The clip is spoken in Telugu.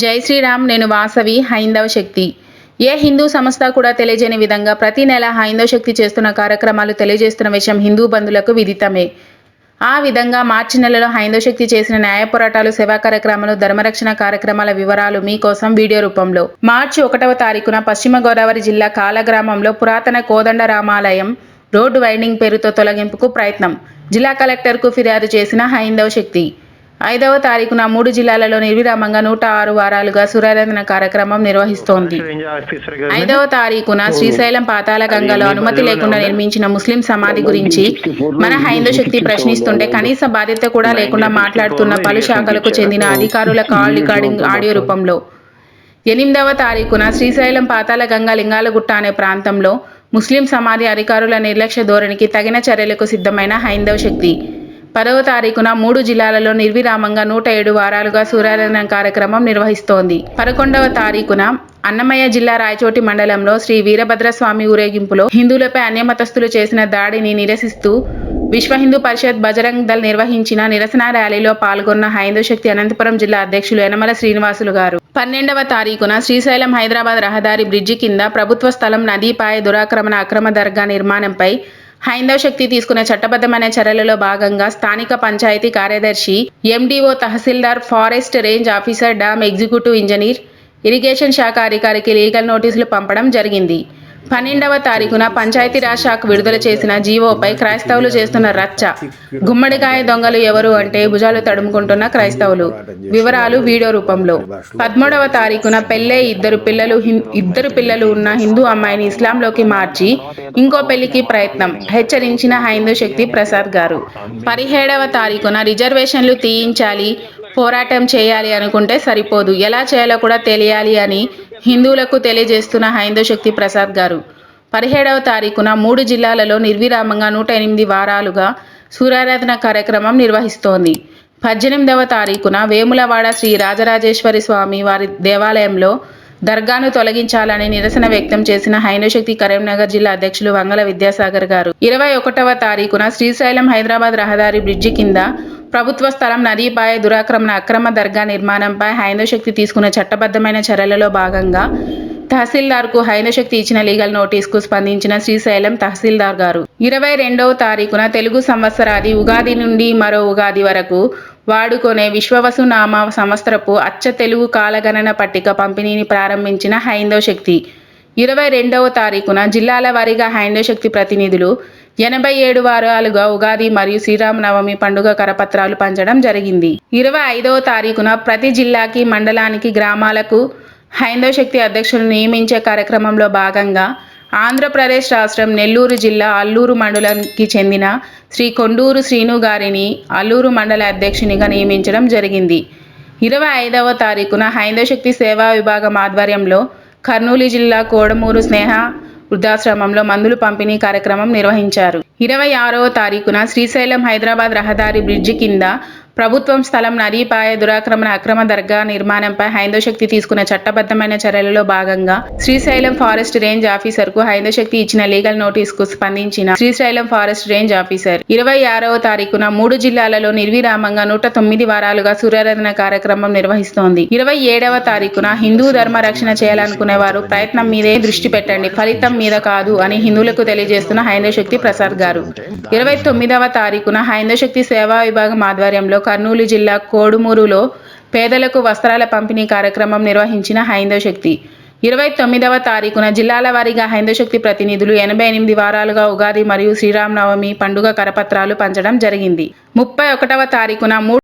జై శ్రీరామ్ నేను వాసవి హైందవ శక్తి. ఏ హిందూ సంస్థ కూడా తెలియజేయని విధంగా ప్రతి నెల హైందవ శక్తి చేస్తున్న కార్యక్రమాలు తెలియజేస్తున్న విషయం హిందూ బంధువులకు విదితమే. ఆ విధంగా మార్చి నెలలో హైందవ శక్తి చేసిన న్యాయ పోరాటాలు సేవా కార్యక్రమాలు ధర్మరక్షణ కార్యక్రమాల వివరాలు మీకోసం వీడియో రూపంలో. మార్చి ఒకటవ తారీఖున పశ్చిమ గోదావరి జిల్లా కాలగ్రామంలో పురాతన కోదండ రామాలయం రోడ్డు వైండింగ్ పేరుతో తొలగింపుకు ప్రయత్నం. జిల్లా కలెక్టర్కు ఫిర్యాదు చేసిన హైందవ శక్తి. ఐదవ తారీఖున మూడు జిల్లాలలో నిర్విరామంగా నూట ఆరు వారాలుగా సూర్యారాధన కార్యక్రమం నిర్వహిస్తోంది. ఐదవ తారీఖున శ్రీశైలం పాతాళ గంగలో అనుమతి లేకుండా నిర్మించిన ముస్లిం సమాధి గురించి మన హైందవ శక్తి ప్రశ్నిస్తుంటే కనీస బాధ్యత కూడా లేకుండా మాట్లాడుతున్న పలు శాఖలకు చెందిన అధికారుల కాల్ రికార్డింగ్ ఆడియో రూపంలో. ఎనిమిదవ తారీఖున శ్రీశైలం పాతాళ గంగ లింగాలగుట్ట అనే ప్రాంతంలో ముస్లిం సమాధి అధికారుల నిర్లక్ష్య ధోరణికి తగిన చర్యలకు సిద్ధమైన హైందవ శక్తి పదవ తారీఖున మూడు జిల్లాలలో నిర్విరామంగా నూట ఏడు వారాలుగా సూర్యారాధన కార్యక్రమం నిర్వహిస్తోంది. పదకొండవ తారీఖున అన్నమయ్య జిల్లా రాయచోటి మండలంలో శ్రీ వీరభద్రస్వామి ఊరేగింపులో హిందువులపై అన్యమతస్థులు చేసిన దాడిని నిరసిస్తూ విశ్వ హిందూ పరిషత్ బజరంగ్ దళ్ నిర్వహించిన నిరసన ర్యాలీలో పాల్గొన్న హైందూ శక్తి అనంతపురం జిల్లా అధ్యక్షులు యనమల శ్రీనివాసులు గారు. పన్నెండవ తారీఖున శ్రీశైలం హైదరాబాద్ రహదారి బ్రిడ్జి కింద ప్రభుత్వ స్థలం నదీపాయ దురాక్రమణ అక్రమ దర్గా నిర్మాణంపై హైందవ శక్తి తీసుకున్న చట్టబద్ధమైన చర్యలలో భాగంగా స్థానిక పంచాయతీ కార్యదర్శి MDO tahsildar forest range officer dam executive engineer irrigation శాఖ అధికారికి లీగల్ నోటీసులు పంపడం జరిగింది. పన్నెండవ తారీఖున పంచాయతీరాజ్ శాఖ విడుదల చేసిన జీవోపై క్రైస్తవులు చేస్తున్న రచ్చ. గుమ్మడికాయ దొంగలు ఎవరు అంటే భుజాలు తడుముకుంటున్న క్రైస్తవులు. వివరాలు వీడియో రూపంలో. పదమూడవ తారీఖున పెళ్ళే ఇద్దరు పిల్లలు హిం- ఇద్దరు పిల్లలు ఉన్న హిందూ అమ్మాయిని ఇస్లాంలోకి మార్చి ఇంకో పెళ్ళికి ప్రయత్నం హెచ్చరించిన హైందూ శక్తి ప్రసాద్ గారు. పదిహేడవ తారీఖున రిజర్వేషన్లు తీయించాలి పోరాటం చేయాలి అనుకుంటే సరిపోదు. ఎలా చేయాలో కూడా తెలియాలి అని హిందువులకు తెలియజేస్తున్న హైందవ శక్తి ప్రసాద్ గారు. పదిహేడవ తారీఖున మూడు జిల్లాలలో నిర్విరామంగా నూట ఎనిమిది వారాలుగా సూర్యారాధన కార్యక్రమం నిర్వహిస్తోంది. పద్దెనిమిదవ తారీఖున వేములవాడ శ్రీ రాజరాజేశ్వరి స్వామి వారి దేవాలయంలో దర్గాను తొలగించాలని నిరసన వ్యక్తం చేసిన హైందవశక్తి కరీంనగర్ జిల్లా అధ్యక్షులు వంగల విద్యాసాగర్ గారు. ఇరవై ఒకటవ తారీఖున శ్రీశైలం హైదరాబాద్ రహదారి బ్రిడ్జి కింద ప్రభుత్వ స్థలం నదీపాయ దురాక్రమణ అక్రమ దర్గా నిర్మాణంపై హైందవశక్తి తీసుకున్న చట్టబద్ధమైన చర్యలలో భాగంగా తహసీల్దార్కు హైందవశక్తి ఇచ్చిన లీగల్ నోటీస్కు స్పందించిన శ్రీశైలం తహసీల్దార్ గారు. ఇరవై రెండవ తారీఖున తెలుగు సంవత్సరాది ఉగాది నుండి మరో ఉగాది వరకు వాడుకునే విశ్వవసునామ సంవత్సరపు అచ్చ తెలుగు కాలగణన పట్టిక పంపిణీని ప్రారంభించిన హైందవ శక్తి ఇరవై రెండవ తారీఖున జిల్లాల వారీగా హైందవ శక్తి ప్రతినిధులు ఎనభై ఏడు వారాలుగా ఉగాది మరియు శ్రీరామనవమి పండుగ కరపత్రాలు పంచడం జరిగింది. ఇరవై ఐదవ తారీఖున ప్రతి జిల్లాకి మండలానికి గ్రామాలకు హైందవ శక్తి అధ్యక్షులు నియమించే కార్యక్రమంలో భాగంగా ఆంధ్రప్రదేశ్ రాష్ట్రం నెల్లూరు జిల్లా అల్లూరు మండలానికి చెందిన శ్రీ కొండూరు శ్రీను గారిని అల్లూరు మండల అధ్యక్షునిగా నియమించడం జరిగింది. ఇరవై ఐదవ తారీఖున హైందవ శక్తి సేవా విభాగం ఆధ్వర్యంలో కర్నూలు జిల్లా కోడమూరు స్నేహ వృద్ధాశ్రమంలో మందులు పంపిణీ కార్యక్రమం నిర్వహించారు. ఇరవై ఆరవ తారీఖున శ్రీశైలం హైదరాబాద్ రహదారి బ్రిడ్జి కింద ప్రభుత్వం స్థలం నదీపాయ దురాక్రమణ అక్రమ దర్గా నిర్మాణంపై హైందవ శక్తి తీసుకున్న చట్టబద్ధమైన చర్యలలో భాగంగా శ్రీశైలం ఫారెస్ట్ రేంజ్ ఆఫీసర్కు హైందవ శక్తి ఇచ్చిన లీగల్ నోటీస్కు స్పందించిన శ్రీశైలం ఫారెస్ట్ రేంజ్ ఆఫీసర్. ఇరవై ఆరవ తారీఖున మూడు జిల్లాలలో నిర్విరామంగా నూట తొమ్మిది వారాలుగా సూర్యారాధన కార్యక్రమం నిర్వహిస్తోంది. ఇరవై ఏడవ తారీఖున హిందూ ధర్మ రక్షణ చేయాలనుకునే వారు ప్రయత్నం మీదే దృష్టి పెట్టండి. ఫలితం మీద కాదు అని హిందువులకు తెలియజేస్తున్న హైందవ శక్తి ప్రసాద్ గారు. ఇరవై తొమ్మిదవ తారీఖున హైందవ శక్తి సేవా విభాగం ఆధ్వర్యంలో కర్నూలు జిల్లా కోడుమూరులో పేదలకు వస్త్రాల పంపిణీ కార్యక్రమం నిర్వహించిన హైందవ శక్తి. ఇరవై తొమ్మిదవ తారీఖున జిల్లాల వారీగా హైందవ శక్తి ప్రతినిధులు ఎనభై ఎనిమిది వారాలుగా ఉగాది మరియు శ్రీరామనవమి పండుగ కరపత్రాలు పంచడం జరిగింది. ముప్పై ఒకటవ తారీఖున మూడు